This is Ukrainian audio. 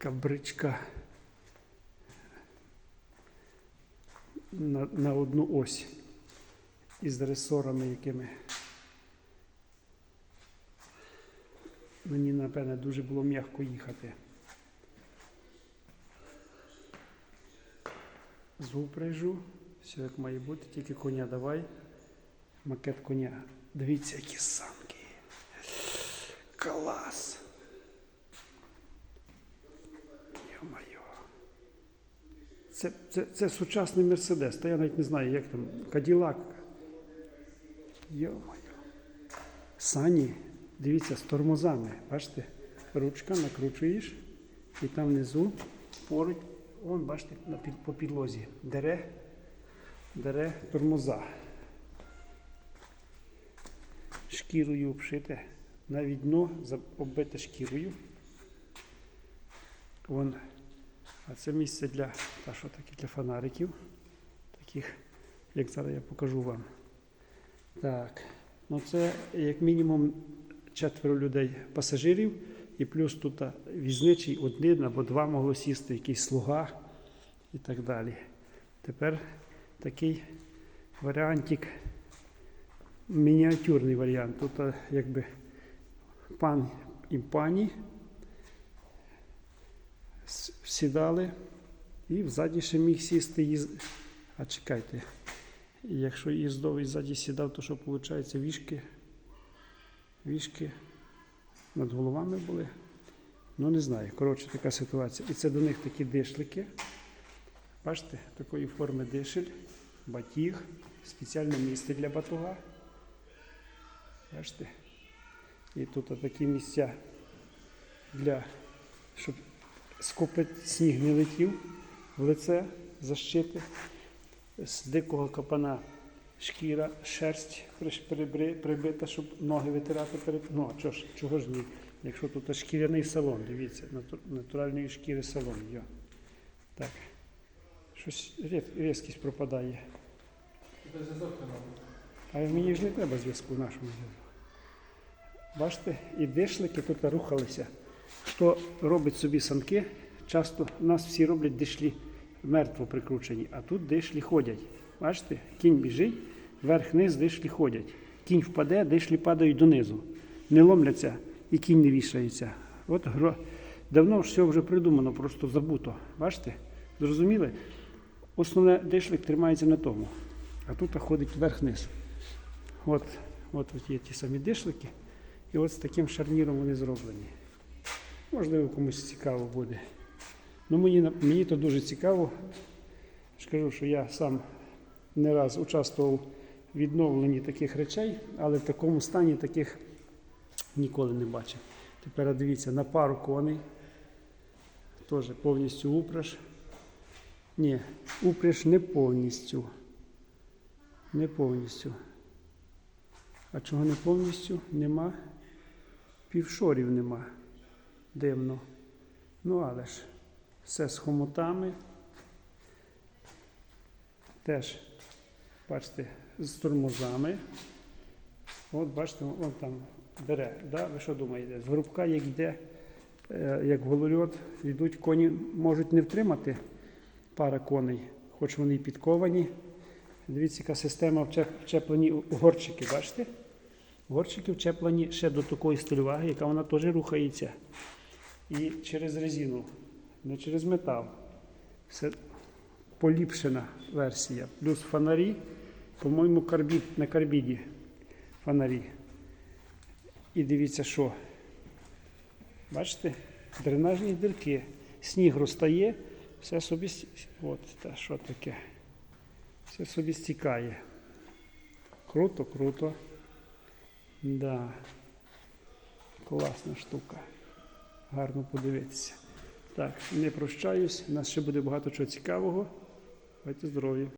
така бричка на, на одну ось із ресорами, якими мені, напевне, дуже було м'яко їхати. З упряжу, все як має бути, тільки коня давай. Макет коня. Дивіться, які санки. Клас. Йо-моє. Це, це, це сучасний Мерседес, та я навіть не знаю, як там. Каділак. Йо-моє. Сані, дивіться, з тормозами. Бачите? Ручка накручуєш, і там внизу поруч, вон, бачите, на під, по підлозі. Дере, дере тормоза. Шкірою обшите. Навіть дно оббите шкірою. Вон. А це місце для, та що таке, для фонариків. Таких, як зараз я покажу вам. Так. Ну це як мінімум четверо людей пасажирів, і плюс тут візничий один або два могло сісти, якийсь слуга і так далі. Тепер такий варіантик, мініатюрний варіант. Тут якби пан і пані сідали, і взаді ще міг сісти їз... А чекайте, якщо їздовий ззаді сідав, то що виходить вішки? Вішки над головами були. Ну не знаю. Коротше, така ситуація. І це до них такі дишлики. Бачите, такої форми дишель, батіг, спеціальне місце для батуга. Бачите? І тут такі місця для, щоб скопить сніг не летів в лице, защити. З дикого капана шкіра, шерсть прибита, щоб ноги витирати перед. Ну, чого ж, чого ж ні? Якщо тут шкіряний салон, дивіться, натуральної шкіри салон. Йо. Так. Щось різкість пропадає. А мені ж не треба зв'язку в нашому. Бачите, і дишлики тут рухалися. Хто робить собі санки, часто у нас всі роблять дишлі мертво прикручені, а тут дишлі ходять. Бачите, кінь біжить, вверх-вниз дишлі ходять. Кінь впаде, дишлі падають донизу. Не ломляться і кінь не вішається. От гро... давно все вже придумано, просто забуто. Бачите? Зрозуміли? Основне дишлик тримається на тому, а тут ходить вверх-вниз. От, от, от є ті самі дишлики. І от з таким шарніром вони зроблені. Можливо, комусь цікаво буде. Ну, мені, мені то дуже цікаво. Скажу, що я сам не раз участвував в відновленні таких речей, але в такому стані таких ніколи не бачив. Тепер дивіться, на пару коней. Теж повністю упряж. Ні, упряж не повністю. Не повністю. А чого не повністю? Нема. Півшорів нема. Дивно. Ну, але ж все з хомутами. Теж, бачите, з тормозами. От бачите, вон там бере. Да? Ви що думаєте? З грубка, як йде, е, як голольот, йдуть коні, можуть не втримати пара коней, хоч вони і підковані. Дивіться, яка система вчеплені горчики, бачите? Горчики вчеплені ще до такої стильваги, яка вона теж рухається. І через резину, не через метал. Все поліпшена версія. Плюс фонарі, по-моєму, карбід, на карбіді фонарі. І дивіться, що. Бачите? Дренажні дірки. Сніг розтає, все собі. От, та що таке? Все собі стікає. Круто, круто. Да. Класна штука. Гарно подивитися. Так, не прощаюсь. У нас ще буде багато чого цікавого. Будьте здорові.